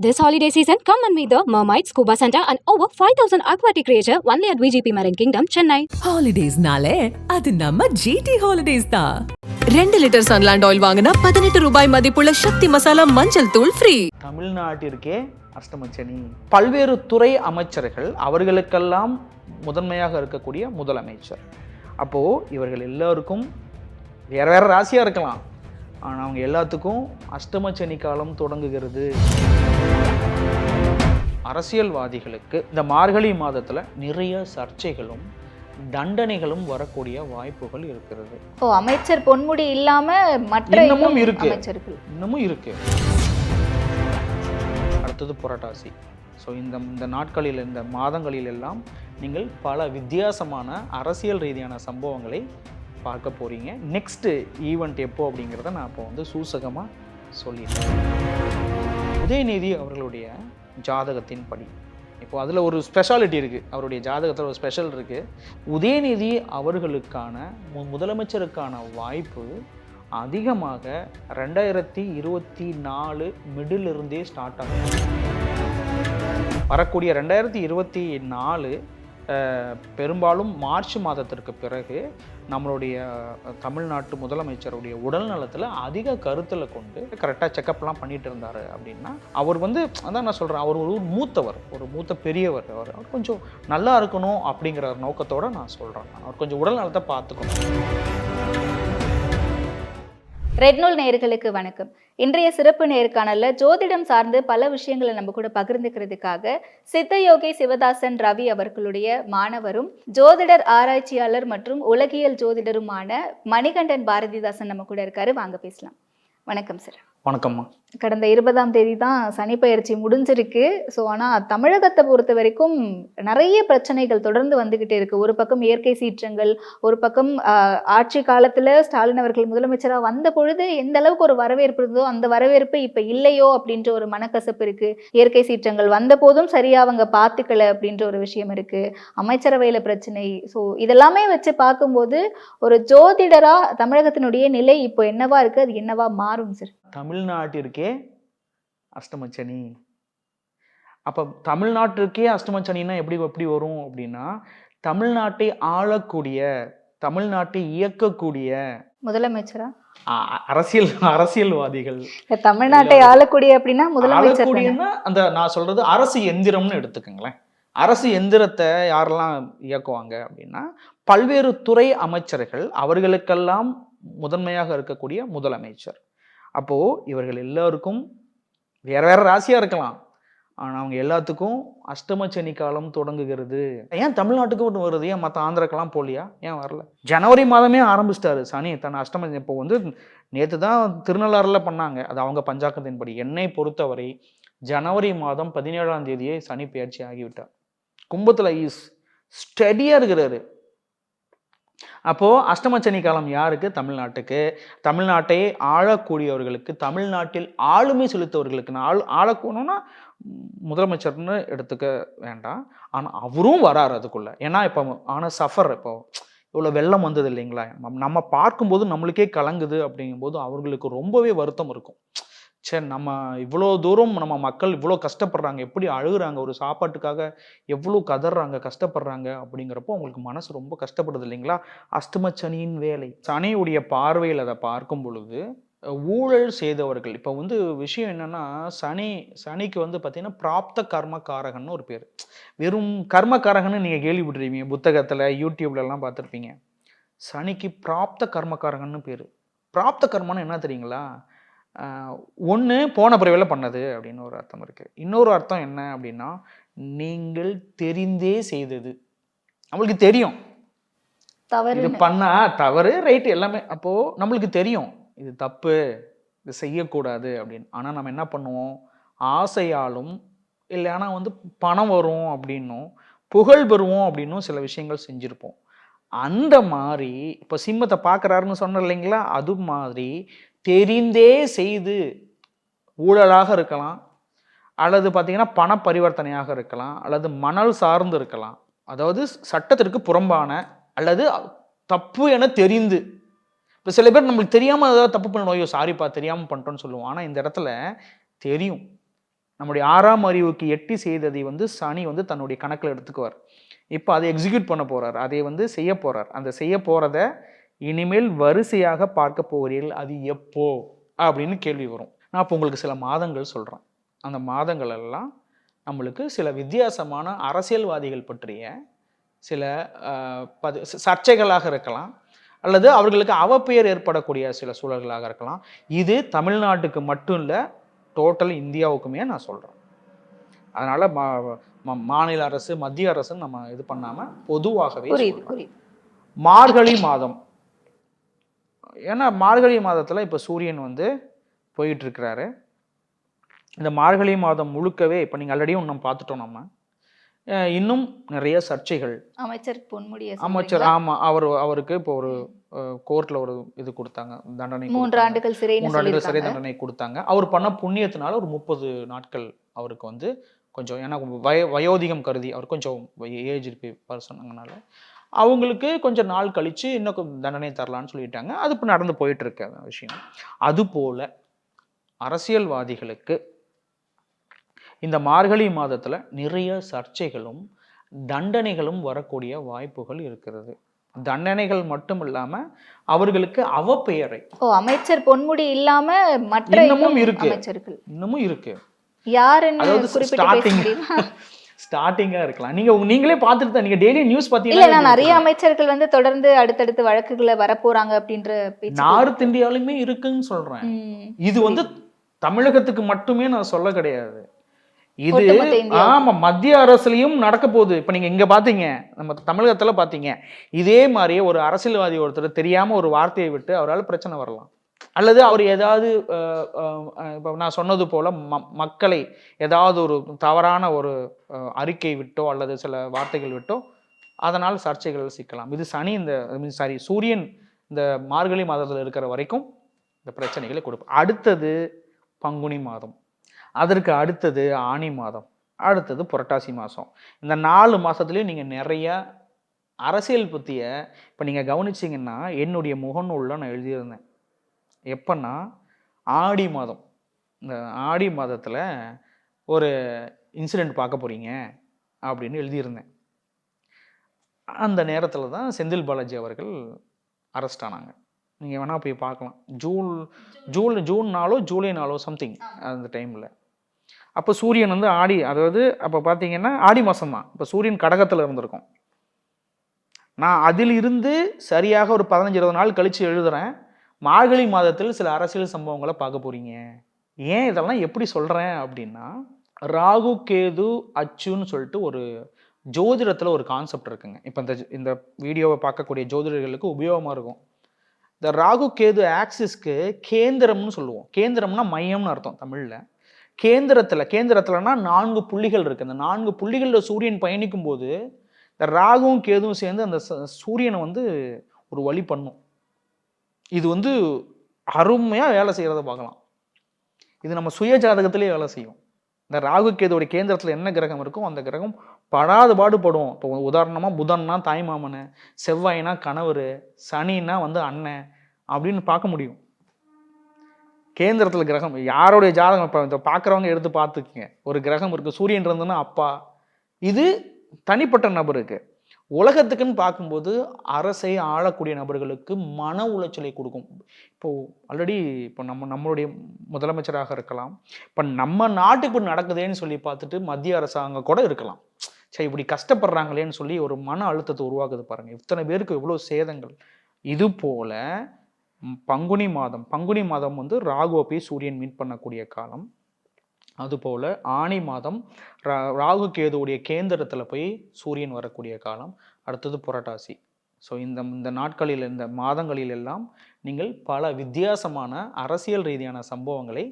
This holiday season, come and meet the Mermaid Scuba Center and over 5000 aquatic creature only at VGP Marine Kingdom, Chennai. ஹாலிடேஸ்னாலே அது நம்ம GT holidays தான். ரெண்டு litre Sunland oil வாங்கினா பதினெட்டு ரூபாய் மதிப்புள்ள சக்தி மசாலா மஞ்சள் தூள் ஃப்ரீ தமிழ்நாட்டிற்கே அஷ்டமச்சனி பல்வேறு துறை அமைச்சர்கள் அவர்களுக்கெல்லாம் முதன்மையாக இருக்கக்கூடிய முதலமைச்சர். அப்போது இவர்கள் எல்லோருக்கும் வேற வேற ராசியாக இருக்கலாம். ஆனால் அவங்க எல்லாத்துக்கும் அஷ்டமச்சனி காலம் தொடங்குகிறது. அரசியல்வாதிகளுக்கு இந்த மார்கழி மாதத்தில் நிறைய சர்ச்சைகளும் தண்டனைகளும் வரக்கூடிய வாய்ப்புகள் இருக்கிறது. ஓ அமைச்சர் பொன்முடி இல்லாம மற்ற இன்னமும் இன்னும் இருக்கு. இன்னமும் இருக்கு. அடுத்தது புரட்டாசி. ஸோ இந்த இந்த நாட்களில் இந்த மாதங்களில் எல்லாம் நீங்கள் பல வித்தியாசமான அரசியல் ரீதியான சம்பவங்களை பார்க்க போகிறீங்க நெக்ஸ்ட்டு ஈவெண்ட் எப்போ அப்படிங்கிறத நான் இப்போ வந்து சூசகமாக சொல்லிடுறேன். உதயநிதி அவர்களுடைய ஜாதகத்தின் படி. இப்போ அதில் ஒரு ஸ்பெஷாலிட்டி இருக்குது அவருடைய ஜாதகத்தில் ஒரு ஸ்பெஷல் இருக்குது உதயநிதி அவர்களுக்கான மு- முதலமைச்சருக்கான வாய்ப்பு அதிகமாக ரெண்டாயிரத்தி இருபத்தி நாலு மிடிலிருந்தே ஸ்டார்ட் ஆகும் வரக்கூடிய ரெண்டாயிரத்தி இருபத்தி நாலு பெரும்பாலும் மார்ச் மாதத்திற்கு பிறகு நம்மளுடைய தமிழ்நாட்டு முதலமைச்சருடைய உடல் நலத்தில் அதிக கருத்தில் கொண்டு கரெக்டாக செக்கப்லாம் பண்ணிட்டு இருந்தார் அப்படின்னா அவர் வந்து அதான் நான் சொல்கிறேன் அவர் ஒரு மூத்தவர் ஒரு மூத்த பெரியவர் அவர். அவர் கொஞ்சம் நல்லா இருக்கணும் அப்படிங்கிற ஒரு நான் சொல்கிறேன் அவர் கொஞ்சம் உடல் நலத்தை பார்த்துக்கணும். ரெட்நூல் நேயர்களுக்கு வணக்கம். இன்றைய சிறப்பு நேர்காணல்ல ஜோதிடம் சார்ந்து பல விஷயங்களை நம்ம கூட பகிர்ந்துக்கிறதுக்காக சித்தயோகி சிவதாசன் ரவி அவர்களுடைய மாணவரும் ஜோதிடர் ஆராய்ச்சியாளர் மற்றும் உலகியல் ஜோதிடருமான மணிகண்டன் பாரதிதாசன் நம்ம கூட இருக்காரு. வாங்க பேசலாம். வணக்கம் சார் வணக்கம்மா. கடந்த இருபதாம் தேதி தான் சனி பயிற்சி முடிஞ்சிருக்கு. ஸோ ஆனால் தமிழகத்தை பொறுத்த வரைக்கும் நிறைய பிரச்சனைகள் தொடர்ந்து வந்துக்கிட்டே இருக்கு. ஒரு பக்கம் இயற்கை சீற்றங்கள் ஒரு பக்கம் ஆஹ், ஆட்சி காலத்தில் ஸ்டாலின் அவர்கள் முதலமைச்சராக வந்த பொழுது எந்த அளவுக்கு ஒரு வரவேற்பு இருந்ததோ அந்த வரவேற்பு இப்போ இல்லையோ அப்படின்ற ஒரு மனக்கசப்பு இருக்கு. இயற்கை சீற்றங்கள் வந்த போதும் சரியா அவங்க பார்த்துக்கல அப்படின்ற ஒரு விஷயம் இருக்கு. அமைச்சரவையில் பிரச்சனை. ஸோ இதெல்லாமே வச்சு பார்க்கும்போது ஒரு ஜோதிடரா தமிழகத்தினுடைய நிலை இப்போ என்னவா இருக்கு? அது என்னவா மாறும் சார் தமிழ்நாட்டிற்கே அஷ்டமச்சனி. அப்போ தமிழ்நாட்டிற்கே அஷ்டமச்சனின்னா எப்படி எப்படி வரும் அப்படின்னா தமிழ்நாட்டை ஆளக்கூடிய தமிழ்நாட்டை இயக்கக்கூடிய முதலமைச்சரா? அரசியல் அரசியல்வாதிகள். தமிழ்நாட்டை ஆளக்கூடிய அப்படின்னா முதலமைச்சர் அந்த நான் சொல்றது அரசு எந்திரம்னு எடுத்துக்கோங்களேன். அரசு எந்திரத்தை யாரெல்லாம் இயக்குவாங்க அப்படின்னா பல்வேறு துறை அமைச்சர்கள் அவர்களுக்கெல்லாம் முதன்மையாக இருக்கக்கூடிய முதலமைச்சர். அப்போது இவர்கள் எல்லோருக்கும் வேறு வேறு ராசியாக இருக்கலாம். ஆனால் அவங்க எல்லாத்துக்கும் அஷ்டமச்சனி காலம் தொடங்குகிறது. ஏன் தமிழ்நாட்டுக்கு ஒன்று வருது? ஏன் மற்ற ஆந்திராக்கெல்லாம் போலியா ஏன் வரல? ஜனவரி மாதமே ஆரம்பிச்சிட்டாரு சனி. தன் அஷ்டம இப்போ வந்து நேற்று தான் திருநள்ளாறில் பண்ணாங்க. அது அவங்க பஞ்சாக்கத்தின்படி என்னை பொறுத்தவரை ஜனவரி மாதம் பதினேழாம் தேதியே சனி பெயர்ச்சி ஆகிவிட்டார். கும்பத்தில் ஈஸ் ஸ்டடியாக இருக்கிறாரு. அப்போது அஷ்டமச்சனி காலம் யாருக்கு? தமிழ்நாட்டுக்கு. தமிழ்நாட்டை ஆளக்கூடியவர்களுக்கு தமிழ்நாட்டில் ஆளுமை செலுத்தவர்களுக்கு. நான் ஆள் ஆளக்கூடணும்னா முதலமைச்சர்னு எடுத்துக்க வேண்டாம். ஆனால் அவரும் வராரு அதுக்குள்ளே. ஏன்னா இப்போ ஆனால் சஃபர் இப்போ இவ்வளோ வெள்ளம் வந்தது இல்லைங்களா நம்ம- நம்ம பார்க்கும்போது நம்மளுக்கே கலங்குது அப்படிங்கும்போது அவர்களுக்கு ரொம்பவே வருத்தம் இருக்கும். சரி நம்ம இவ்வளோ தூரம் நம்ம மக்கள் இவ்வளோ கஷ்டப்படுறாங்க. எப்படி அழுகுறாங்க? ஒரு சாப்பாட்டுக்காக எவ்வளோ கதறாங்க? கஷ்டப்படுறாங்க? அப்படிங்கிறப்போ அவங்களுக்கு மனசு ரொம்ப கஷ்டப்படுது இல்லைங்களா? அஷ்டம சனியின் வேலை. சனியுடைய பார்வையில் அதை பார்க்கும் பொழுது ஊழல் செய்தவர்கள். இப்போ வந்து விஷயம் என்னன்னா சனி சனிக்கு வந்து பார்த்தீங்கன்னா பிராப்த கர்மக்காரகன்னு ஒரு பேர். வெறும் கர்மக்காரகன்னு நீங்கள் கேள்விப்பட்டிருப்பீங்க. புத்தகத்தில் யூடியூப்லலாம் பார்த்துருப்பீங்க. சனிக்கு பிராப்த கர்மகாரகன்னு பேர். பிராப்த கர்மன்னு என்ன தெரியுங்களா? ஒன்று போன பிறவில பண்ணது அப்படின்னு ஒரு அர்த்தம் இருக்குது இன்னொரு அர்த்தம் என்ன அப்படின்னா நீங்கள் தெரிந்தே செய்தது. நம்மளுக்கு தெரியும். தவறு இது பண்ணா தவறு ரைட்டு எல்லாமே. அப்போ நம்மளுக்கு தெரியும். இது தப்பு இது செய்யக்கூடாது அப்படின்னு. ஆனா நம்ம என்ன பண்ணுவோம்? ஆசையாலும் இல்லைன்னா வந்து பணம் வரும் அப்படின்னும் புகழ் பெறுவோம் அப்படின்னும் சில விஷயங்கள் செஞ்சிருப்போம். அந்த மாதிரி இப்போ சிம்மத்தை பார்க்குறாருன்னு சொன்னேன் இல்லைங்களா? அது மாதிரி தெரிந்தே செய்து ஊழலாக இருக்கலாம் அல்லது பார்த்திங்கன்னா பண பரிவர்த்தனையாக இருக்கலாம் அல்லது மணல் சார்ந்து இருக்கலாம். அதாவது சட்டத்திற்கு புறம்பான அல்லது தப்பு என தெரிந்து. இப்போ சில பேர் நம்மளுக்கு தெரியாமல் ஏதாவது தப்பு பண்ணணும். ஐயோ சாரிப்பா தெரியாமல் பண்ணிட்டோன்னு சொல்லுவோம். ஆனால் இந்த இடத்துல தெரியும். நம்முடைய ஆறாம் அறிவுக்கு எட்டி செய்ததை வந்து சனி வந்து தன்னுடைய கணக்கில் எடுத்துக்குவார். இப்போ அதை எக்ஸிக்யூட் பண்ண போகிறார் அதை வந்து செய்ய போகிறார் அந்த செய்ய போகிறத இனிமேல் வரிசையாக பார்க்க போகிறீர்கள் அது எப்போ? அப்படின்னு கேள்வி வரும். நான் இப்போ உங்களுக்கு சில மாதங்கள் சொல்கிறேன் அந்த மாதங்கள் எல்லாம் நம்மளுக்கு சில வித்தியாசமான அரசியல்வாதிகள் பற்றிய சில பது சர்ச்சைகளாக இருக்கலாம். அல்லது அவர்களுக்கு அவப்பெயர் ஏற்படக்கூடிய சில சூழல்களாக இருக்கலாம். இது தமிழ்நாட்டுக்கு மட்டும் இல்லை டோட்டல் இந்தியாவுக்குமே நான் சொல்கிறேன் அதனால் மா மாநில அரசு மத்திய அரசுன்னு நம்ம இது பண்ணாமல் பொதுவாகவே மார்கழி மாதம். ஏன்னா மார்கழி மாதத்தில் இப்போ சூரியன் வந்து போயிட்டு இருக்கிறாரு இந்த மார்கழி மாதம் முழுக்கவே இப்போ நீங்கள் ஆல்ரெடி நம்ம பார்த்துட்டோம் நம்ம. இன்னும் நிறைய சர்ச்சைகள். அமைச்சர் பொன்முடிய அமைச்சர் ஆமா அவர் அவருக்கு இப்போ ஒரு கோர்ட்ல ஒரு இது கொடுத்தாங்க தண்டனை மூன்று. ஆண்டுகள் சிறைன்னு மூன்று ஆண்டுகள் சிறை தண்டனை கொடுத்தாங்க. அவர் பண்ண புண்ணியத்தினால ஒரு முப்பது நாட்கள் அவருக்கு வந்து கொஞ்சம் ஏன்னா வய வயோதிகம் கருதி அவர் கொஞ்சம் ஏஜ் இருக்கு பர்சனுங்கனால அவங்களுக்கு கொஞ்சம் நாள் கழிச்சு இன்னும் தண்டனை தரலான்னு சொல்லிட்டாங்க. அது இப்போ நடந்து போயிட்டு இருக்க அந்த விஷயம். அதுபோல அரசியல்வாதிகளுக்கு இந்த மார்கழி மாதத்துல நிறைய சர்ச்சைகளும் தண்டனைகளும் வரக்கூடிய வாய்ப்புகள் இருக்கிறது. தண்டனைகள் மட்டும் இல்லாம அவர்களுக்கு அவப்பெயரை ஓ அமைச்சர் பொன்முடி இல்லாம மற்ற இன்னமும் இன்னும் இருக்கு. இன்னமும் இருக்கு. யாருன்னு அதாவது குறிப்பிட்டு பேச ஸ்டார்டிங் முடியுமா ஸ்டார்டிங்கா இருக்கலாம். நீங்க உங்க- நீங்களே பார்த்துட்டு தான் நீங்க டெய்லி நியூஸ் இல்ல பாத்தீங்கன்னா நான் நிறைய அமைச்சர்கள் வந்து தொடர்ந்து அடுத்தடுத்து வழக்குகளை வரப்போறாங்க அப்படின்ற நார்த் இந்தியாலுமே இருக்குன்னு சொல்றேன். ம். இது வந்து தமிழகத்துக்கு மட்டுமே நான் சொல்ல கிடையாது. இது. ஆமா மத்திய அரசுலயும் நடக்க போகுது. இப்ப நீங்க இங்க பாத்தீங்க நம்ம தமிழகத்துல பாத்தீங்க இதே மாதிரியே ஒரு அரசியல்வாதி ஒருத்தர் தெரியாம ஒரு வார்த்தையை விட்டு அவரால் பிரச்சனை வரலாம். அல்லது அவர் ஏதாவது இப்போ நான் சொன்னது போல் ம- மக்களை ஏதாவது ஒரு தவறான ஒரு அறிக்கை விட்டோ அல்லது சில வார்த்தைகள் விட்டோ அதனால் சர்ச்சைகள் சிக்கலாம். இது சனி இந்த சாரி சூரியன் இந்த மார்கழி மாதத்தில் இருக்கிற வரைக்கும் இந்த பிரச்சனைகளை கொடுப்போம் அடுத்தது பங்குனி மாதம். அதற்கு அடுத்தது ஆனி மாதம். அடுத்தது புரட்டாசி மாதம் இந்த நாலு மாதத்துலேயும் நீங்கள் நிறைய அரசியல் பற்றிய இப்போ நீங்கள் கவனிச்சிங்கன்னா என்னுடைய முகநூலில் நான் எழுதியிருந்தேன். எப்பன்னா ஆடி மாதம். இந்த ஆடி மாதத்தில் ஒரு இன்சிடெண்ட் பார்க்க போகிறீங்க அப்படின்னு எழுதியிருந்தேன். அந்த நேரத்தில் தான் செந்தில் பாலாஜி அவர்கள் அரெஸ்ட் ஆனாங்க. நீங்கள் வேணால் போய் பார்க்கலாம். ஜூன் ஜூன் ஜூன் நாளோ ஜூலை நாளோ சம்திங் அந்த டைமில் அப்போ சூரியன் வந்து ஆடி அதாவது அப்போ பார்த்தீங்கன்னா ஆடி மாதம் தான். இப்போ சூரியன் கடகத்தில் இருந்திருக்கும். நான் அதிலிருந்து சரியாக ஒரு பதினஞ்சு இருபது நாள் கழித்து எழுதுகிறேன் மார்கழி மாதத்தில் சில அரசியல் சம்பவங்களை பார்க்க போறீங்க. ஏன் இதெல்லாம் எப்படி சொல்கிறேன் அப்படின்னா ராகு கேது அச்சுன்னு சொல்லிட்டு ஒரு ஜோதிடத்தில் ஒரு கான்செப்ட் இருக்குங்க. இப்போ இந்த இந்த வீடியோவை பார்க்கக்கூடிய ஜோதிடர்களுக்கு உபயோகமாக இருக்கும். இந்த ராகு கேது ஆக்சிஸ்க்கு கேந்திரம்னு சொல்லுவோம். கேந்திரம்னா மையம்னு அர்த்தம் தமிழில். கேந்திரத்தில் கேந்திரத்தில்னா நான்கு புள்ளிகள் இருக்குது அந்த நான்கு புள்ளிகளில் சூரியன் பயணிக்கும் போது இந்த ராகுவும் கேதுவும் சேர்ந்து அந்த ச- சூரியனை வந்து ஒரு வழி பண்ணும். இது வந்து அருமையாக வேலை செய்கிறத பார்க்கலாம். இது நம்ம சுய ஜாதகத்திலே வேலை செய்யும். இந்த ராகு கேதுவோட கேந்திரத்தில் என்ன கிரகம் இருக்கோ அந்த கிரகம் படாது பாடுபடும். இப்போ உதாரணமாக புதன்னா தாய்மாமன் செவ்வாய்னா கணவர் சனின்னா வந்து அண்ணன் அப்படின்னு பார்க்க முடியும். கேந்திரத்தில் கிரகம் யாருடைய ஜாதகம் இப்போ இதை பார்க்குறவங்க எடுத்து பார்த்துக்குங்க. ஒரு கிரகம் இருக்குது சூரியன் இருந்ததுன்னா அப்பா. இது தனிப்பட்ட நபருக்கு. உலகத்துக்குன்னு பார்க்கும்போது அரசை ஆளக்கூடிய நபர்களுக்கு மன உளைச்சலை கொடுக்கும். இப்போ ஆல்ரெடி இப்போ நம்ம நம்மளுடைய முதலமைச்சராக இருக்கலாம். இப்போ நம்ம நாட்டுக்கு இப்படி நடக்குதேன்னு சொல்லி பார்த்துட்டு மத்திய அரசாங்கம் கூட இருக்கலாம். சரி இப்படி கஷ்டப்படுறாங்களேன்னு சொல்லி ஒரு மன அழுத்தத்தை உருவாக்குது பாருங்க. இத்தனை பேருக்கு இவ்வளோ சேதங்கள். இது போல பங்குனி மாதம் பங்குனி மாதம் வந்து ராகுவை போய் சூரியன் மீட் பண்ணக்கூடிய காலம். அதுபோல் ஆனி மாதம் ரா ராகு கேதுவுடைய கேந்திரத்தில் போய் சூரியன் வரக்கூடிய காலம் அடுத்தது புரட்டாசி. ஸோ இந்த இந்த நாட்களில் இந்த மாதங்களில் எல்லாம் நீங்கள் பல வித்தியாசமான அரசியல் ரீதியான சம்பவங்களை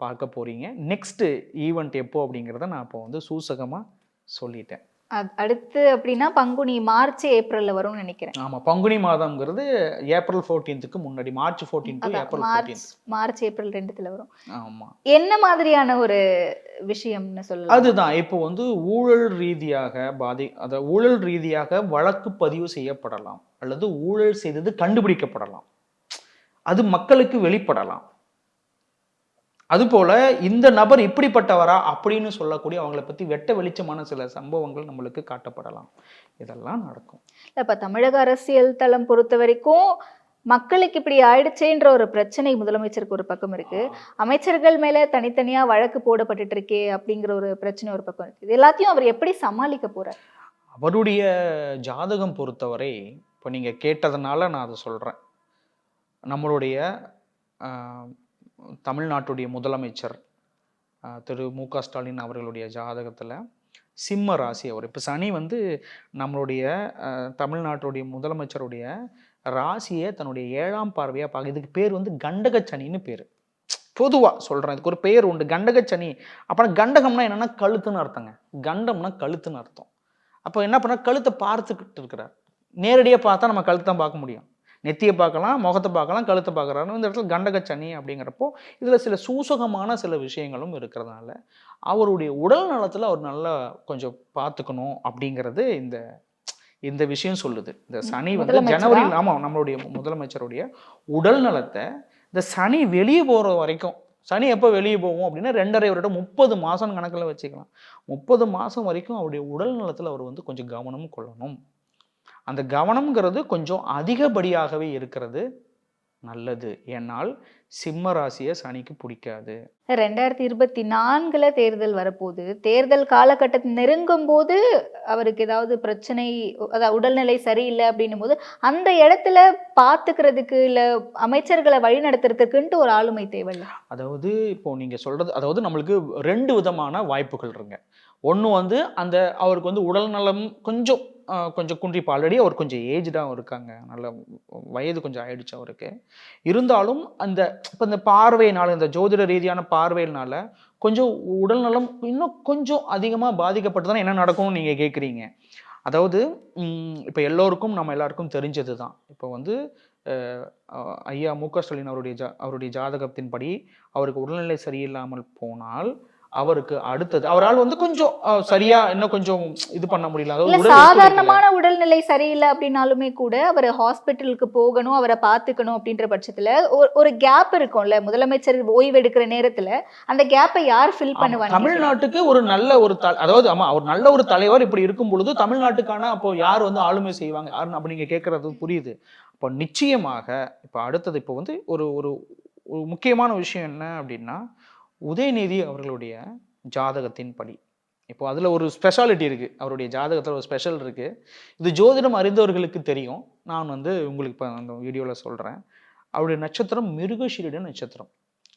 பார்க்க போகிறீங்க நெக்ஸ்ட்டு ஈவெண்ட் எப்போ அப்படிங்கிறத நான் இப்போ வந்து சூசகமாக சொல்லிட்டேன். அடுத்து அப்படின்னா பங்குனி மார்ச் ஏப்ரல்ல வரும்னு நினைக்கிறேன். ஆமாம் பங்குனி மாதம்ங்கிறது ஏப்ரல் ஃபோர்டீன்த்துக்கு முன்னாடி March fourteen April March March April ரெண்டுத்துல வரும். ஆமாம் என்ன மாதிரியான ஒரு விஷயம்னு சொல்லலாம்? அதுதான் இப்போ வந்து ஊழல் ரீதியாக பாதி அத ஊழல் ரீதியாக வழக்கு பதிவு செய்யப்படலாம். அல்லது ஊழல் செய்தது கண்டுபிடிக்கப்படலாம். அது மக்களுக்கு வெளிப்படலாம். அதுபோல இந்த நபர் இப்படிப்பட்டவரா அப்படின்னு சொல்லக்கூடிய அவங்கள பத்தி வெட்ட வெளிச்சமான சில சம்பவங்கள் நம்மளுக்கு காட்டப்படலாம். இதெல்லாம் நடக்கும். இப்ப தமிழக அரசியல் தளம் பொறுத்த வரைக்கும் மக்களுக்கு இப்படி ஆயிடுச்சேன்ற ஒரு பிரச்சனை முதலமைச்சருக்கு ஒரு பக்கம் இருக்கு. அமைச்சர்கள் மேல தனித்தனியா வழக்கு போடப்பட்டுட்டு இருக்கே அப்படிங்கிற ஒரு பிரச்சனை ஒரு பக்கம் இருக்கு. இது எல்லாத்தையும் அவர் எப்படி சமாளிக்க போறார்? அவருடைய ஜாதகம் பொறுத்தவரை இப்போ நீங்க கேட்டதுனால நான் அதை சொல்றேன். நம்மளுடைய தமிழ்நாட்டுடைய முதலமைச்சர் திரு மு க ஸ்டாலின் அவர்களுடைய ஜாதகத்தில் சிம்ம ராசி அவர். இப்போ சனி வந்து நம்மளுடைய தமிழ்நாட்டுடைய முதலமைச்சருடைய ராசியை தன்னுடைய ஏழாம் பார்வையாக பார்க்க இதுக்கு பேர் வந்து கண்டக சனின்னு பேர். பொதுவாக சொல்கிறேன் இதுக்கு ஒரு பெயர் உண்டு. கண்டக சனி. அப்புறம் கண்டகம்னா என்னென்னா கழுத்துன்னு அர்த்தங்க. கண்டம்னா கழுத்துன்னு அர்த்தம். அப்போ என்ன பண்ணால் கழுத்தை பார்த்துக்கிட்டு இருக்கிறார். நேரடியாக பார்த்தா நம்ம கழுத்தை தான் பார்க்க முடியும். நெத்தியை பார்க்கலாம் முகத்தை பார்க்கலாம் கழுத்தை பார்க்குறாரு இந்த இடத்துல கண்டக சனி அப்படிங்கிறப்போ இதில் சில சூசகமான சில விஷயங்களும் இருக்கிறதுனால அவருடைய உடல் நலத்தில் அவர் நல்லா கொஞ்சம் பார்த்துக்கணும் அப்படிங்கிறது இந்த இந்த விஷயம் சொல்லுது. இந்த சனி வந்து? ஜனவரி ஆமாம் நம்மளுடைய முதலமைச்சருடைய உடல் நலத்தை இந்த சனி வெளியே போகிற வரைக்கும் சனி எப்போ வெளியே போகும் அப்படின்னா ரெண்டரை வருடம் முப்பது மாதம் கணக்கில் வச்சுக்கலாம். முப்பது மாதம் வரைக்கும் அவருடைய உடல் நலத்தில் அவர் வந்து கொஞ்சம் கவனம் கொள்ளணும். அந்த கவனம்ங்கிறது கொஞ்சம் அதிகப்படியாகவே இருக்கிறது நல்லது. ஏன்னால் சிம்ம ராசியை சனிக்கு பிடிக்காது. ரெண்டாயிரத்தி இருபத்தி நான்குல தேர்தல் வரப்போகுது. தேர்தல் காலகட்டத்தை நெருங்கும் போது அவருக்கு ஏதாவது பிரச்சனை அதாவது உடல்நிலை சரியில்லை அப்படின்னும் போது அந்த இடத்துல பாத்துக்கிறதுக்கு இல்ல அமைச்சர்களை வழி நடத்துறதுக்குன்ட்டு ஒரு ஆளுமை தேவையில்ல. அதாவது இப்போ நீங்கள் சொல்கிறது அதாவது நம்மளுக்கு ரெண்டு விதமான வாய்ப்புகள் இருங்க. ஒன்று வந்து அந்த அவருக்கு வந்து உடல் நலம் கொஞ்சம் கொஞ்சம் குன்றி இப்போ ஆல்ரெடி அவர் கொஞ்சம் ஏஜ்டாகவும் இருக்காங்க. நல்ல வயது கொஞ்சம் ஆயிடுச்சு அவருக்கு. இருந்தாலும் அந்த இப்போ இந்த பார்வையினால் இந்த ஜோதிட ரீதியான பார்வையினால கொஞ்சம் உடல் நலம் இன்னும் கொஞ்சம் அதிகமாக பாதிக்கப்பட்டு என்ன நடக்கும்னு நீங்கள் கேட்குறீங்க அதாவது இப்போ எல்லோருக்கும் நம்ம எல்லாருக்கும் தெரிஞ்சது தான் இப்போ வந்து ஐயா மு க ஸ்டாலின் அவருடைய ஜா அவருடைய ஜாதகத்தின்படி அவருக்கு உடல்நிலை சரியில்லாமல் போனால் அவருக்கு அடுத்தது. அவரால் வந்து கொஞ்சம் சரியா இன்னும் கொஞ்சம் இது பண்ண முடியல. சாதாரணமான உடல்நிலை சரியில்லை அப்படின்னாலுமே கூட அவர் ஹாஸ்பிட்டலுக்கு போகணும் அவரை பார்த்துக்கணும் அப்படின்ற பட்சத்துல ஒரு- கேப் இருக்கும்ல முதலமைச்சர் ஓய்வு எடுக்கிற நேரத்துல அந்த கேப்பை யார் ஃபில் பண்ணுவாங்க? தமிழ்நாட்டுக்கு ஒரு நல்ல ஒரு த- அதாவது ஆமா அவர் நல்ல ஒரு தலைவர் இப்படி இருக்கும் பொழுது தமிழ்நாட்டுக்கான அப்போ யார் வந்து ஆளுமை செய்வாங்க? யாருன்னு அப்ப நீங்க கேட்கறது புரியுது. அப்போ நிச்சயமாக இப்போ அடுத்தது இப்போ வந்து ஒரு ஒரு முக்கியமான விஷயம் என்ன அப்படின்னா உதயநிதி அவர்களுடைய ஜாதகத்தின் படி. இப்போ அதில் ஒரு ஸ்பெஷாலிட்டி இருக்குது அவருடைய ஜாதகத்தில் ஒரு ஸ்பெஷல் இருக்குது இது ஜோதிடம் அறிந்தவர்களுக்கு தெரியும். நான் வந்து உங்களுக்கு இப்போ அந்த வீடியோவில் சொல்கிறேன் அவருடைய நட்சத்திரம் மிருகசீரிட நட்சத்திரம்.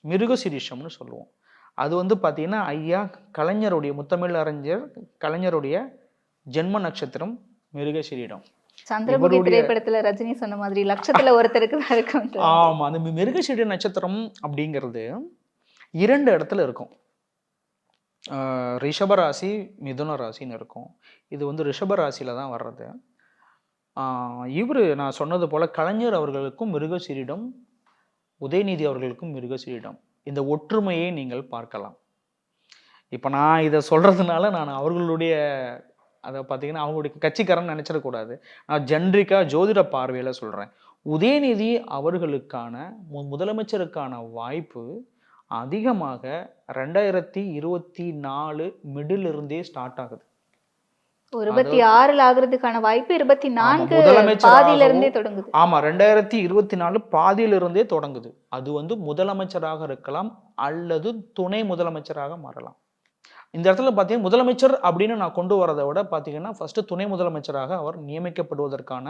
மிருகசிரீஷம்னு சொல்லுவோம். அது வந்து பார்த்தீங்கன்னா ஐயா கலைஞருடைய முத்தமிழ் அறிஞர் கலைஞருடைய ஜென்ம நட்சத்திரம் மிருகசீரிடம். சந்திரமுகி திரைப்படத்துல ரஜினி சொன்ன மாதிரி லட்சத்துல ஒருத்தருக்கு தான் இருக்கும். ஆமா. அந்த மி- மிருகசீரிட நட்சத்திரம் அப்படிங்கிறது இரண்டு இடத்துல இருக்கும். ரிஷப ராசி மிதுன ராசின்னு இருக்கும். இது வந்து ரிஷப ராசியில தான் வர்றது. இவர் நான் சொன்னது போல் கலைஞர் அவர்களுக்கும் மிருகசீரிடம் உதயநிதி அவர்களுக்கும் மிருகசீரிடம் இந்த ஒற்றுமையை நீங்கள் பார்க்கலாம். இப்போ நான் இதை சொல்கிறதுனால நான் அவர்களுடைய அதை பார்த்தீங்கன்னா அவங்களுடைய கட்சிக்காரன் நினச்சிடக்கூடாது. நான் ஜென்ரிக்காக ஜோதிட பார்வையில் சொல்கிறேன் உதயநிதி அவர்களுக்கான முதலமைச்சருக்கான வாய்ப்பு அதிகமாக ரெண்டாயிரத்தி இருபத்தி நாலு மிடில் இருந்தே ஸ்டார்ட் ஆகுது. இருபத்தி ஆறுல ஆகுறதுக்கான வாய்ப்பு இருபத்தி நான்கு பாதியில இருந்தே தொடங்குது. ஆமா ரெண்டாயிரத்தி இருபத்தி நாலு பாதியிலிருந்தே தொடங்குது. அது வந்து முதலமைச்சராக இருக்கலாம் அல்லது துணை முதலமைச்சராக மாறலாம். இந்த இடத்துல பார்த்தீங்கன்னா முதலமைச்சர் அப்படின்னு நான் கொண்டு வரதை விட பார்த்தீங்கன்னா ஃபர்ஸ்ட் துணை முதலமைச்சராக அவர் நியமிக்கப்படுவதற்கான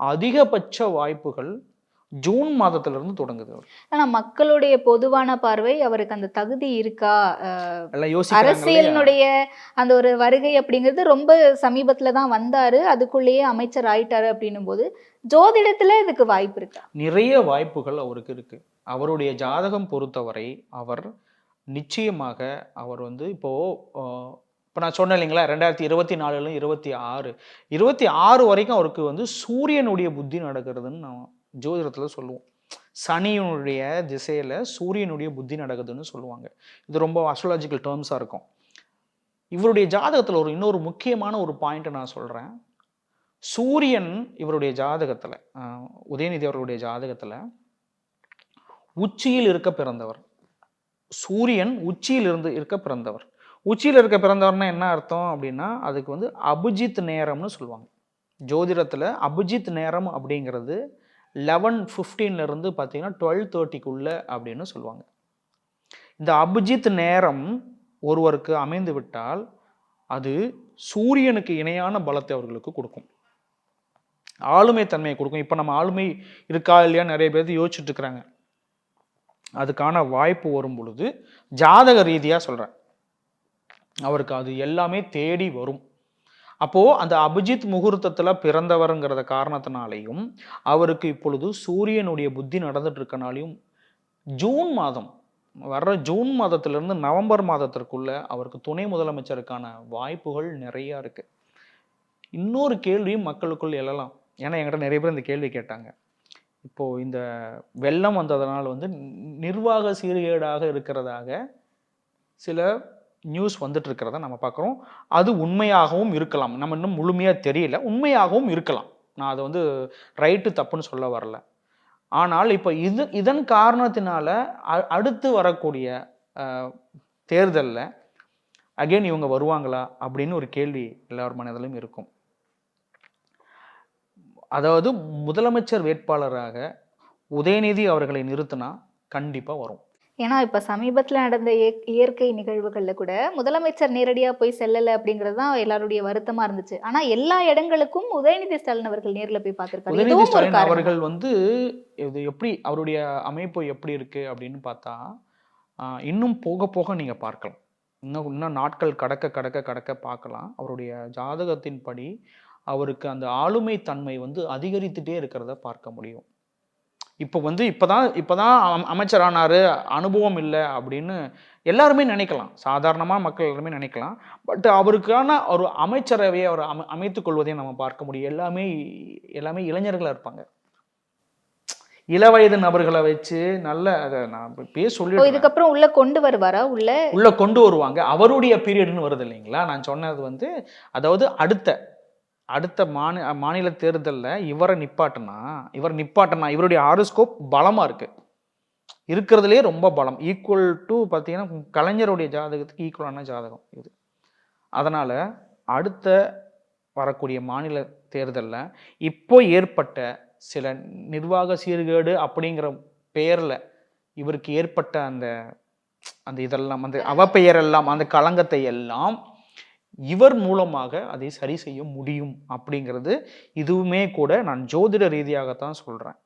அதிகபட்ச வாய்ப்புகள் ஜூன் மாதத்திலிருந்து தொடங்குது அவர். ஆனா மக்களுடைய பொதுவான பார்வை அவருக்கு அந்த தகுதி இருக்கா? அரசியலினுடைய அந்த ஒரு வருகை அப்படிங்கிறது ரொம்ப சமீபத்துல தான் வந்தாரு. அதுக்குள்ளேயே அமைச்சர் ஆயிட்டாரு அப்படின்னும் போது ஜோதிடத்துல இதுக்கு வாய்ப்பு இருக்கா? நிறைய வாய்ப்புகள் அவருக்கு இருக்கு. அவருடைய ஜாதகம் பொறுத்தவரை அவர் நிச்சயமாக அவர் வந்து இப்போ ஆஹ், இப்போ நான் சொன்னேன் இல்லைங்களா ரெண்டாயிரத்தி இருபத்தி நாலுல இருபத்தி ஆறு. இருபத்தி ஆறு வரைக்கும் அவருக்கு வந்து சூரியனுடைய புத்தி நடக்கிறதுன்னு நான் ஜோதிடத்தில் சொல்லுவோம். சனியினுடைய திசையில் சூரியனுடைய புத்தி நடக்குதுன்னு சொல்லுவாங்க. இது ரொம்ப அஸ்ட்ராலஜிக்கல் டேர்ம்ஸாக இருக்கும். இவருடைய ஜாதகத்தில் ஒரு இன்னொரு முக்கியமான ஒரு பாயிண்ட்டை நான் சொல்கிறேன் சூரியன் இவருடைய ஜாதகத்தில் உதயநிதி அவர்களுடைய ஜாதகத்தில் உச்சியில் இருக்க பிறந்தவர். சூரியன் உச்சியில் இருந்து இருக்க பிறந்தவர். உச்சியில் இருக்க பிறந்தவர்னா என்ன அர்த்தம் அப்படின்னா அதுக்கு வந்து அபிஜித் நேரம்னு சொல்லுவாங்க. ஜோதிடத்தில் அபிஜித் நேரம் அப்படிங்கிறது லெவன் இருந்து பார்த்தீங்கன்னா டுவெல் தேர்ட்டிக்குள்ளே அப்படின்னு சொல்லுவாங்க. இந்த அபிஜித் நேரம் ஒருவருக்கு அமைந்து விட்டால் அது சூரியனுக்கு இணையான பலத்தை அவர்களுக்கு கொடுக்கும். ஆளுமை தன்மையை கொடுக்கும். இப்போ நம்ம ஆளுமை இருக்கா இல்லையா நிறைய பேர் யோசிச்சுட்டு இருக்கிறாங்க. அதுக்கான வாய்ப்பு வரும் பொழுது ஜாதக ரீதியாக சொல்கிறேன் அவருக்கு அது எல்லாமே தேடி வரும். அப்போது அந்த அபிஜித் முகூர்த்தத்தில் பிறந்தவருங்கிறத காரணத்தினாலையும் அவருக்கு இப்பொழுது சூரியனுடைய புத்தி நடந்துட்டு இருக்கனாலையும் ஜூன் மாதம் வர்ற ஜூன் மாதத்திலிருந்து நவம்பர் மாதத்திற்குள்ள அவருக்கு துணை முதலமைச்சருக்கான வாய்ப்புகள் நிறையா இருக்குது இன்னொரு கேள்வியும் மக்களுக்குள் எழலாம். ஏன்னா என்கிட்ட நிறைய பேர் இந்த கேள்வி கேட்டாங்க. இப்போது இந்த வெள்ளம் வந்ததனால் வந்து நிர்வாக சீர்கேடாக இருக்கிறதாக சில நியூஸ் வந்துட்டு இருக்கிறத நம்ம பார்க்குறோம். அது உண்மையாகவும் இருக்கலாம். நம்ம இன்னும் முழுமையாக தெரியல. உண்மையாகவும் இருக்கலாம். நான் அதை வந்து ரைட்டு தப்புன்னு சொல்ல வரல. ஆனால் இப்போ இது இதன் காரணத்தினால அடுத்து வரக்கூடிய தேர்தலில் அகைன் இவங்க வருவாங்களா அப்படின்னு ஒரு கேள்வி எல்லார் மனதிலும் இருக்கும். அதாவது முதலமைச்சர் வேட்பாளராக உதயநிதி அவர்களை நிறுத்தினா கண்டிப்பாக வரும். ஏன்னா இப்ப சமீபத்துல நடந்த இய- இயற்கை நிகழ்வுகள்ல கூட முதலமைச்சர் நேரடியா போய் செல்லல அப்படிங்கிறது தான் எல்லாருடைய வருத்தமா இருந்துச்சு. ஆனா எல்லா இடங்களுக்கும் உதயநிதி ஸ்டாலின் அவர்கள் நேர்ல போய் பார்த்திருக்காரு. உதயநிதி ஸ்டாலின் அவர்கள் வந்து இது எப்படி அவருடைய அமைப்பு எப்படி இருக்கு அப்படின்னு பார்த்தா இன்னும் போக போக நீங்க பார்க்கலாம். இன்னும் இன்னும் நாட்கள் கடக்க கடக்க கடக்க பார்க்கலாம். அவருடைய ஜாதகத்தின்படி அவருக்கு அந்த ஆளுமை தன்மை வந்து அதிகரித்துட்டே இருக்கிறத பார்க்க முடியும். இப்போ வந்து இப்போதான் இப்போதான் அம்- அமைச்சரானாரு அனுபவம் இல்லை அப்படின்னு எல்லாருமே நினைக்கலாம். சாதாரணமாக மக்கள் எல்லாருமே நினைக்கலாம். பட் அவருக்கான ஒரு அமைச்சரவையை அவர் அமை அமைத்துக் கொள்வதையும் நம்ம பார்க்க முடியும். எல்லாமே எல்லாமே இளைஞர்களாக இருப்பாங்க. இளவயது நபர்களை வச்சு நல்ல அதை நான் பேச ஓ, சொல்லி இதுக்கப்புறம் உள்ள கொண்டு வருவாரா? உள்ள? உள்ள கொண்டு வருவாங்க. அவருடைய பீரியட்னு வருது இல்லைங்களா? நான் சொன்னது வந்து அதாவது அடுத்த அடுத்த மாநி மாநில தேர்தலில் இவரை நிப்பாட்டினா இவர் நிப்பாட்டினா இவருடைய ஆரோஸ்கோப் பலமாக இருக்குது இருக்கிறதுலே ரொம்ப பலம். ஈக்குவல் டு பார்த்தீங்கன்னா கலைஞருடைய ஜாதகத்துக்கு ஈக்குவலான ஜாதகம் இது. அதனால் அடுத்த வரக்கூடிய மாநில தேர்தலில் இப்போ ஏற்பட்ட சில நிர்வாக சீர்கேடு அப்படிங்கிற பெயரில் இவருக்கு ஏற்பட்ட அந்த அந்த இதெல்லாம் அந்த அவப்பெயரெல்லாம் அந்த களங்கத்தை எல்லாம் இவர் மூலமாக அதை சரி செய்ய முடியும் அப்படிங்கிறது இதுவுமே கூட நான் ஜோதிட ரீதியாகத்தான் சொல்கிறேன்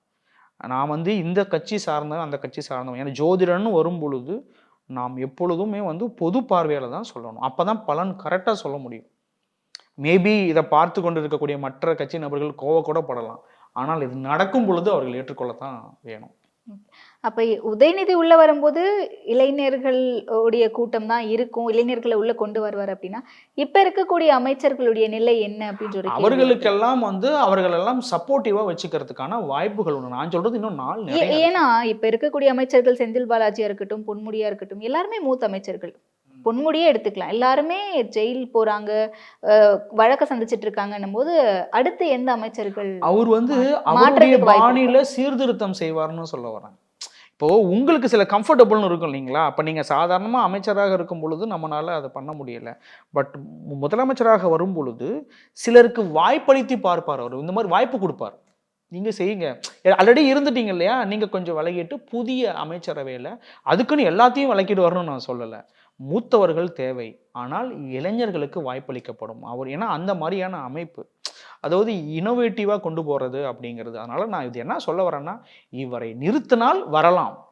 நான் வந்து இந்த கட்சி சார்ந்தவன் அந்த கட்சி சார்ந்தவன் ஏன்னா ஜோதிடன்னு வரும் பொழுது நாம் எப்பொழுதுமே வந்து பொது பார்வையில் தான் சொல்லணும். அப்போ தான் பலன் கரெக்டாக சொல்ல முடியும். மேபி இதை பார்த்து கொண்டு இருக்கக்கூடிய மற்ற கட்சி நபர்கள் கோவக்கூட படலாம். ஆனால் இது நடக்கும் பொழுது அவர்கள் ஏற்றுக்கொள்ளத்தான் வேணும். அப்ப உதயநிதி உள்ள வரும்போது இளைஞர்கள் உடைய கூட்டம் தான் இருக்கும் இளைஞர்களை உள்ள கொண்டு வருவார் அப்படின்னா இப்ப இருக்கக்கூடிய அமைச்சர்களுடைய நிலை என்ன கேள்வி இருக்கு. அவர்களுக்கெல்லாம் வந்து அவர்கள் எல்லாம் சப்போர்ட்டிவா வச்சுக்கிறதுக்கான வாய்ப்புகள் உண்டு நான் சொல்றது இன்னும் நாள். ஏன்னா இப்ப இருக்கக்கூடிய அமைச்சர்கள் செந்தில் பாலாஜியா இருக்கட்டும் பொன்முடியா இருக்கட்டும் எல்லாருமே மூத்த அமைச்சர்கள் பொன்முடியே எடுத்துக்கலாம். எல்லாருமே ஜெயில் போறாங்க வழக்க சந்திச்சிட்டு இருக்காங்கன்னும் போது அடுத்து எந்த அமைச்சர்கள் அவர் வந்து அவருடைய பாணியில சீர்திருத்தம் செய்வார்னு சொல்ல வரேன் இப்போ உங்களுக்கு சில கம்ஃபர்டபுள்னு இருக்கும் இல்லைங்களா? அப்போ நீங்கள் சாதாரணமாக அமைச்சராக இருக்கும் பொழுது நம்மளால அதை பண்ண முடியல. பட் முதலமைச்சராக வரும் பொழுது சிலருக்கு வாய்ப்பளித்து பார்ப்பார் அவர். இந்த மாதிரி வாய்ப்பு கொடுப்பார். நீங்கள் செய்யுங்க. ஆல்ரெடி இருந்துட்டீங்க இல்லையா? நீங்கள் கொஞ்சம் விலகிட்டு புதிய அமைச்சரவையில் அதுக்குன்னு எல்லாத்தையும் விளக்கிட்டு வரணும்னு நான் சொல்லலை. மூத்தவர்கள் தேவை. ஆனால் இளைஞர்களுக்கு வாய்ப்பளிக்கப்படும். அவர் ஏன்னா அந்த மாதிரியான அமைப்பு. அதாவது இனோவேட்டிவாக கொண்டு போகிறது அப்படிங்கிறது. அதனால் நான் இது என்ன சொல்ல வரேன்னா இவரை நிறுத்தினால் வரலாம்.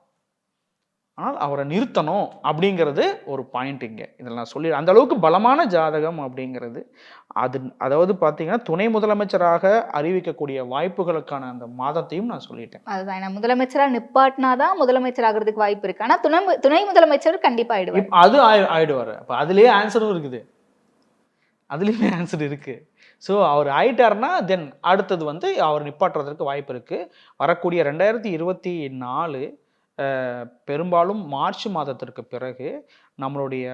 ஆனால் அவரை நிறுத்தணும் அப்படிங்கிறது ஒரு பாயிண்ட் இங்கே. இதில் நான் சொல்லி அந்த அளவுக்கு பலமான ஜாதகம் அப்படிங்கிறது. அது அதாவது பார்த்தீங்கன்னா துணை முதலமைச்சராக அறிவிக்கக்கூடிய வாய்ப்புகளுக்கான அந்த மாதத்தையும் நான் சொல்லிட்டேன். அதுதான். ஏன்னா முதலமைச்சரா நிப்பாட்டினாதான் முதலமைச்சர் ஆகிறதுக்கு வாய்ப்பு இருக்கு. ஆனா துணை துணை முதலமைச்சர் கண்டிப்பா ஆயிடுவார். அது ஆயி ஆயிடுவார். அப்போ அதுலேயே ஆன்சரும் இருக்குது. அதுலேயுமே ஆன்சர் இருக்குது ஸோ அவர் ஆயிட்டாருன்னா தென் அடுத்தது வந்து அவர் நிப்பாட்டுறதுக்கு வாய்ப்பு இருக்குது வரக்கூடிய ரெண்டாயிரத்தி இருபத்தி நாலு பெரும்பாலும் மார்ச் மாதத்திற்கு பிறகு நம்மளுடைய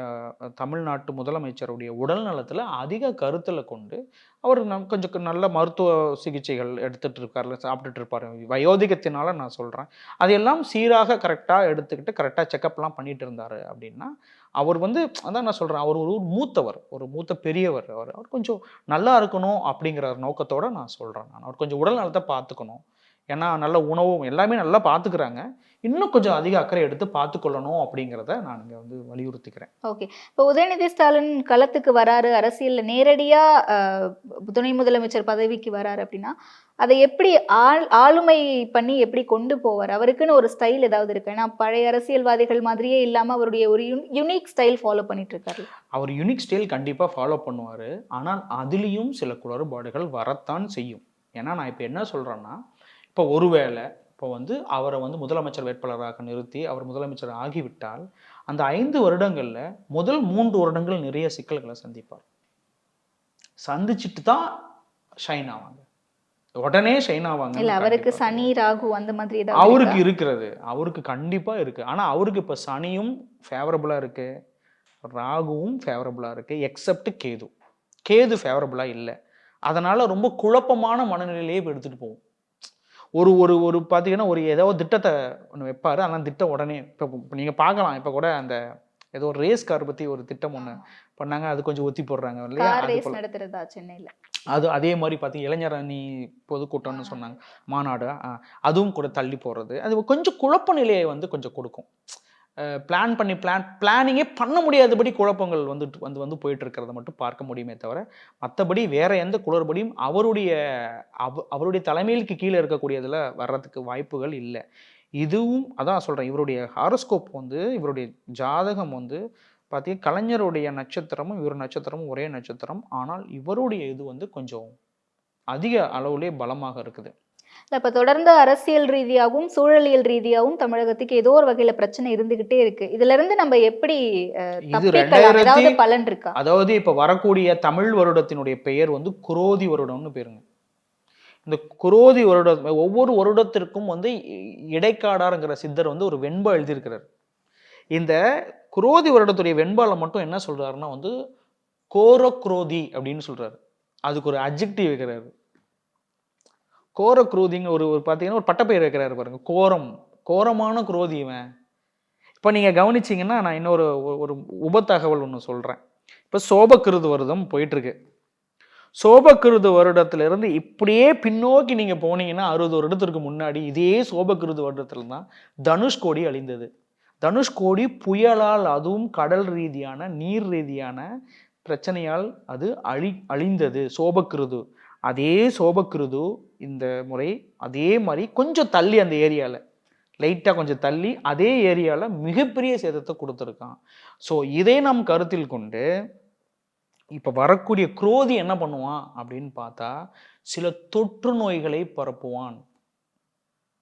தமிழ்நாட்டு முதலமைச்சருடைய உடல் நலத்தில் அதிக கருத்தில் கொண்டு அவர் நம் கொஞ்சம் நல்ல மருத்துவ சிகிச்சைகள் எடுத்துகிட்டு இருக்காரு சாப்பிட்டுட்டு இருப்பார். வயோதிகத்தினால நான் சொல்கிறேன் அதையெல்லாம் சீராக கரெக்டாக எடுத்துக்கிட்டு கரெக்டாக செக்கப்லாம் பண்ணிட்டு இருந்தார் அப்படின்னா அவர் வந்து அதான் நான் சொல்கிறேன் அவர் ஒரு மூத்தவர் ஒரு மூத்த பெரியவர் அவர். அவர் கொஞ்சம் நல்லா இருக்கணும் அப்படிங்கிற ஒரு நான் சொல்கிறேன் நான். அவர் கொஞ்சம் உடல் நலத்தை பார்த்துக்கணும் ஏன்னா நல்ல உணவும் எல்லாமே நல்லா பார்த்துக்கிறாங்க இன்னும் கொஞ்சம் அதிக அக்கறை எடுத்து பார்த்துக்கொள்ளணும் அப்படிங்கிறத நான் இங்கே வந்து வலியுறுத்திக்கிறேன். ஓகே. இப்போ உதயநிதி ஸ்டாலின் களத்துக்கு வராரு அரசியல்ல நேரடியா அஹ், துணை முதலமைச்சர் பதவிக்கு வராரு அப்படின்னா அதை எப்படி ஆள் ஆளுமை பண்ணி எப்படி கொண்டு போவார்? அவருக்குன்னு ஒரு ஸ்டைல் ஏதாவது இருக்கு? ஏன்னா பழைய அரசியல்வாதிகள் மாதிரியே இல்லாம அவருடைய ஒரு யுனிக் ஸ்டைல் ஃபாலோ பண்ணிட்டு இருக்காரு அவர் யூனிக் ஸ்டைல் கண்டிப்பாக ஃபாலோ பண்ணுவார். ஆனால் அதுலேயும் சில குளறுபாடுகள் வரத்தான் செய்யும். ஏன்னா நான் இப்போ என்ன சொல்கிறேன்னா இப்போ ஒருவேளை இப்போ வந்து அவரை வந்து முதலமைச்சர் வேட்பாளராக நிறுத்தி அவர் முதலமைச்சர் ஆகிவிட்டால் அந்த ஐந்து வருடங்களில் முதல் மூன்று வருடங்கள் நிறைய சிக்கல்களை சந்திப்பார். சந்திச்சுட்டு தான் ஷைன் ஆவாங்க. உடனே ஷைன் ஆவாங்க இல்ல அவருக்கு சனி ராகு அந்த மாதிரி அவருக்கு இருக்கா? இருக்கிறது. அவருக்கு கண்டிப்பா இருக்கு. ஆனா அவருக்கு இப்ப சனியும் ஃபேவரபிளா இருக்கு. ராகுவும் ஃபேவரபிளா இருக்கு எக்ஸப்ட் கேது. கேது ஃபேவரபிளா இல்லை. அதனால ரொம்ப குழப்பமான மனநிலையிலேயே எடுத்துட்டு போகும் ஒரு ஒரு ஒரு பார்த்தீங்கன்னா ஒரு ஏதோ திட்டத்தை ஒன்று வைப்பாரு. ஆனால் திட்டம் உடனே இப்போ நீங்கள் பார்க்கலாம் இப்போ கூட அந்த ஏதோ ஒரு ரேஸ் கார் பற்றி ஒரு திட்டம் ஒன்று பண்ணாங்க. அது கொஞ்சம் ஒத்தி போடுறாங்க இல்லையா. நடத்துறதா சென்னையில? அது அதே மாதிரி பார்த்தி இளைஞர் அணி பொதுக்கூட்டம்னு சொன்னாங்க. மாநாடு அதுவும் கூட தள்ளி போடுறது. அது கொஞ்சம் குழப்ப நிலையை வந்து கொஞ்சம் கொடுக்கும். பிளான் பண்ணி பிளான் பிளானிங்கே பண்ண முடியாதபடி குழப்பங்கள் வந்துட்டு வந்து வந்து போயிட்டு இருக்கிறத மட்டும் பார்க்க முடியுமே தவிர மற்றபடி வேற எந்த குளறுபடியும் அவருடைய அவ அவருடைய தலைமையிலுக்கு கீழே இருக்கக்கூடியதில் வர்றதுக்கு வாய்ப்புகள் இல்லை. இதுவும் அதான் சொல்கிறேன் இவருடைய ஹாரோஸ்கோப் வந்து இவருடைய ஜாதகம் வந்து பார்த்தீங்கன்னா கலைஞருடைய நட்சத்திரமும் இவர் நட்சத்திரமும் ஒரே நட்சத்திரம். ஆனால் இவருடைய இது வந்து கொஞ்சம் அதிக அளவுலே பலமாக இருக்குது. இப்ப தொடர்ந்து அரசியல் ரீதியாகவும் சூழலியல் ரீதியாகவும் தமிழகத்துக்கு ஏதோ ஒரு வகையில பிரச்சனை இருந்துகிட்டே இருக்கு. இதுல இருந்து நம்ம எப்படி ஏதாவது பலன் இருக்கா? அதாவது இப்போ வரக்கூடிய தமிழ் வருடத்தினுடைய பெயர் வந்து குரோதி வருடம்னு பேருங்க. இந்த குரோதி வருடம் ஒவ்வொரு வருடத்திற்கும் வந்து இடைக்காடாருங்கிற சித்தர் வந்து ஒரு வெண்பா எழுதியிருக்கிறார். இந்த குரோதி வருடத்துடைய வெண்பால மட்டும் என்ன சொல்றாருன்னா வந்து கோரக்ரோதி அப்படின்னு சொல்றாரு. அதுக்கு ஒரு அஜெக்டிவ் வைக்கிறாரு. கோரக்ரோதிங்க ஒரு ஒரு பார்த்தீங்கன்னா ஒரு பட்டப்பெயர் வைக்கிறாரு பாருங்க. கோரம். கோரமான குரோதி இவன். இப்போ நீங்கள் கவனிச்சிங்கன்னா நான் இன்னொரு ஒரு உபத்தகவல் ஒன்று சொல்கிறேன் இப்போ சோபக்கிருது வருடம் போயிட்டுருக்கு. சோபக்கிருது வருடத்திலிருந்து இப்படியே பின்னோக்கி நீங்கள் போனீங்கன்னா அறுபது வருடத்திற்கு முன்னாடி இதே சோபக்கிருது வருடத்துல தான் தனுஷ்கோடி அழிந்தது. தனுஷ்கோடி புயலால் அதுவும் கடல் ரீதியான நீர் ரீதியான பிரச்சனையால் அது அழி அழிந்தது. சோபக்கிருது. அதே சோபக்கிருது இந்த முறை அதே மாதிரி கொஞ்சம் தள்ளி அந்த ஏரியாவில் லைட்டாக கொஞ்சம் தள்ளி அதே ஏரியாவில் மிகப்பெரிய சேதத்தை கொடுத்துருக்கான். ஸோ இதை நாம் கருத்தில் கொண்டு இப்போ வரக்கூடிய குரோதி என்ன பண்ணுவான் அப்படின்னு பார்த்தா சில தொற்று நோய்களை பரப்புவான்.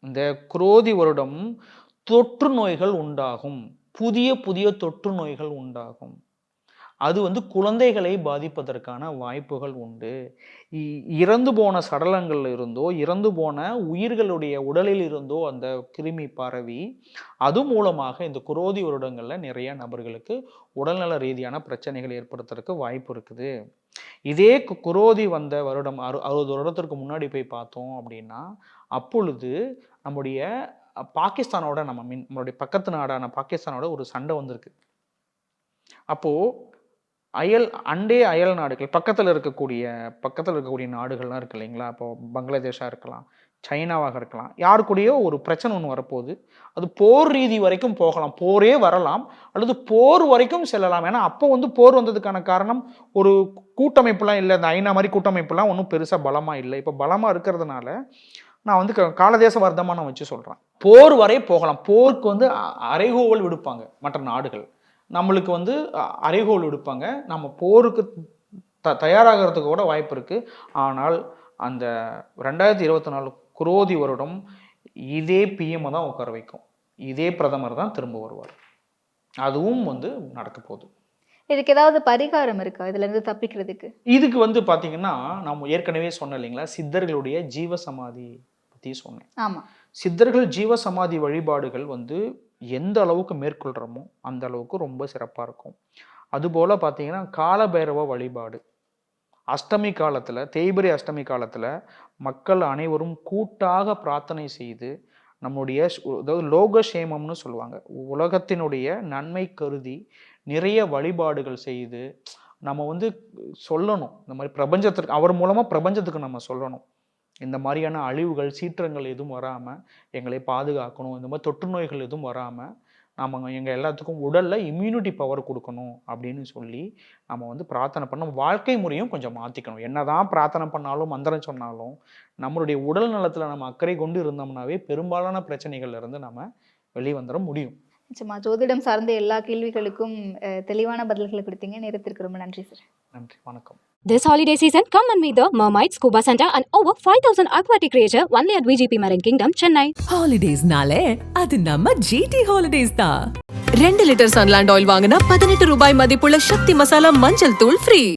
இந்த குரோதி வருடம் தொற்று நோய்கள் உண்டாகும். புதிய புதிய தொற்று நோய்கள் உண்டாகும். அது வந்து குழந்தைகளை பாதிப்பதற்கான வாய்ப்புகள் உண்டு. இ- இறந்து போன சடலங்கள்ல இருந்தோ இறந்து போன உயிர்களுடைய உடலில் இருந்தோ அந்த கிருமி பரவி அது மூலமாக இந்த குரோதி வருடங்களில் நிறைய நபர்களுக்கு உடல்நல ரீதியான பிரச்சனைகள் ஏற்படுத்துறதுக்கு வாய்ப்பு இருக்குது. இதே கு- குரோதி வந்த வருடம் அறு அறுபது வருடத்திற்கு முன்னாடி போய் பார்த்தோம் அப்படின்னா அப்பொழுது நம்முடைய பாகிஸ்தானோட நம்ம மீன் நம்மளுடைய பக்கத்து நாடான பாகிஸ்தானோட ஒரு சண்டை வந்திருக்கு. அப்போது அயல் அண்டே அயல் நாடுகள். பக்கத்தில் இருக்கக்கூடிய பக்கத்தில் இருக்கக்கூடிய நாடுகள்லாம் இருக்கு இல்லைங்களா? இப்போ பங்களாதேஷாக இருக்கலாம் சைனாவாக இருக்கலாம். யாரு கூடயோ ஒரு பிரச்சனை ஒன்று வரப்போகுது. அது போர் ரீதி வரைக்கும் போகலாம். போரே வரலாம். அல்லது போர் வரைக்கும் செல்லலாம். ஏன்னா அப்போ வந்து போர் வந்ததுக்கான காரணம் ஒரு கூட்டமைப்புலாம் இல்லை. இந்த ஐநா மாதிரி கூட்டமைப்புலாம் ஒன்றும் பெருசாக பலமாக இல்லை. இப்போ பலமாக இருக்கிறதுனால நான் வந்து க- காலதேச வர்த்தமானம் வச்சு சொல்கிறேன் போர் வரை போகலாம். போருக்கு வந்து அ- விடுப்பாங்க மற்ற நாடுகள். நம்மளுக்கு வந்து அறைகோல் விடுப்பாங்க நம்ம போருக்கு த தயாராகிறதுக்கு கூட வாய்ப்பு இருக்குது ஆனால் அந்த ரெண்டாயிரத்தி இருபத்தி நாலு குரோதி வருடம் இதே பிஎம்மை தான் உட்கார வைக்கும். இதே பிரதமர் தான் திரும்ப வருவார். அதுவும் வந்து நடக்க போகுது. இதுக்கு ஏதாவது பரிகாரம் இருக்கா? இதுல இருந்து தப்பிக்கிறதுக்கு? இதுக்கு வந்து பார்த்தீங்கன்னா நம்ம ஏற்கனவே சொன்னேன் இல்லைங்களா? சித்தர்களுடைய ஜீவ சமாதி பற்றி சொன்னேன். ஆமா. சித்தர்கள் ஜீவ சமாதி வழிபாடுகள் வந்து எந்த அளவுக்கு மேற்கொள்கிறோமோ அந்த அளவுக்கு ரொம்ப சிறப்பாக இருக்கும். அதுபோல் பார்த்தீங்கன்னா காலபைரவ வழிபாடு. அஷ்டமி காலத்தில் தேய்பிரி அஷ்டமி காலத்தில் மக்கள் அனைவரும் கூட்டாக பிரார்த்தனை செய்து நம்முடைய அதாவது லோகசேமம்னு சொல்லுவாங்க. உலகத்தினுடைய நன்மை கருதி நிறைய வழிபாடுகள் செய்து நம்ம வந்து சொல்லணும். இந்த மாதிரி பிரபஞ்சத்திற்கு அவர் மூலமாக பிரபஞ்சத்துக்கு நம்ம சொல்லணும். இந்த மாதிரியான அழிவுகள் சீற்றங்கள் எதுவும் வராமல் எங்களை பாதுகாக்கணும் இந்த மாதிரி தொற்று நோய்கள் எதுவும் வராமல் நம்ம எங்கள் எல்லாத்துக்கும் உடலில் இம்யூனிட்டி பவர் கொடுக்கணும் அப்படின்னு சொல்லி நம்ம வந்து பிரார்த்தனை பண்ண வாழ்க்கை முறையும் கொஞ்சம் மாற்றிக்கணும் என்னதான் பிரார்த்தனை பண்ணாலும் மந்திரம் சொன்னாலும் நம்மளுடைய உடல் நலத்தில் நம்ம அக்கறை கொண்டு இருந்தோம்னாவே பெரும்பாலான பிரச்சனைகள்ல இருந்து நம்ம வெளியே வந்துட முடியும். நிச்சயமா. ஜோதிடம் சார்ந்த எல்லா கேள்விகளுக்கும் தெளிவான பதில்களை கொடுத்தீங்க. நேரத்திற்கு ரொம்ப நன்றி சார். நன்றி. வணக்கம். This holiday season, come and meet the Mermaid Scuba Center and over 5000 aquatic creature only at VGP Marine Kingdom, Chennai. ஹாலிடேஸ்னாலே அது நம்ம ஜிடி ஹாலிடேஸ் தான் ரெண்டு லிட்டர் சன்லாண்ட் ஆயில் வாங்கினா பதினெட்டு ரூபாய் மதிப்புள்ள சக்தி மசாலா மஞ்சள் தூள் ஃப்ரீ